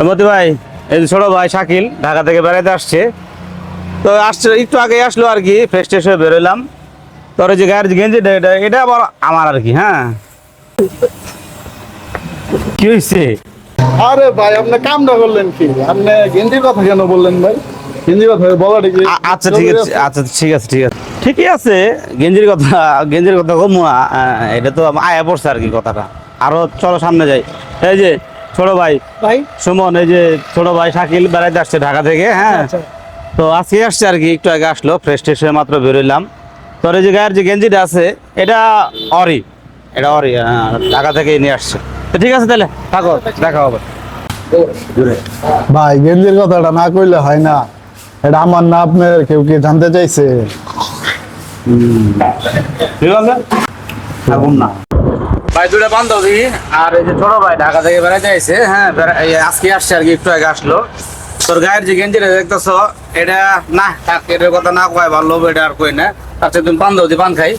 মতি ভাই এই যে ছোট ভাই শাকিল ঢাকা থেকে বেড়াতে আসছে। তো আসছে একটু আগে আসলো আর কি ফ্রেশ ট্রেশ হয়ে বেরোলাম। তোর যে গায়ের যে গেঞ্জিটা এটা এটা আবার আমার আর কি হ্যাঁ। কি হয়েছে আরে ভাই আপনি কামটা করলেন কি? আপনি গেঞ্জির কথা কেন বললেন ভাই? গেঞ্জির কথা বলাটা কি? আ- আচ্ছা ঠিক আছে আচ্ছা ঠিক আছে ঠিক আছে। ঠিকই আছে গেঞ্জির কথা গেঞ্জির কথা কমু এটা তো আয়া পড়ছে আর কি কথাটা। আরও চলো সামনে যাই। এই যে ছোট ভাই। ভাই? সুমন এই যে ছোট ভাই শাকিল বেড়াইতে আসছে ঢাকা থেকে হ্যাঁ? আচ্ছা। তো আজকে আসছে আর কি একটু আগে আসলো ফ্রেশ ট্রেশ হয়ে মাত্র বেরোলাম তোর এই যে গায়ের যে গেঞ্জিটা আছে এটা অরি এটা অরি হ্যাঁ, ঢাকা থেকে নিয়ে আসছে। তো ঠিক আছে তাহলে থাকো দেখা হবে। ভাই গেঞ্জির কথাটা না কইলে হয় না। এটা আমার না আপনার কেউ কি জানতে চাইছে? ঠিক আছে থাকুন না। ভাই দুটা বান্ধবী আর এই যে ছোট ভাই ঢাকা থেকে বেড়াতে আইছে হ্যাঁ আজকে আসছে আর কি, একটু আগে আসলো। তোর গায়ের যে গেঞ্জিটা দেখতেছ, এটা না, থাক, এটার কথা না কয়, ভালো, এটা আর কই না। আচ্ছা তুমি পান দাও দি পান খাই।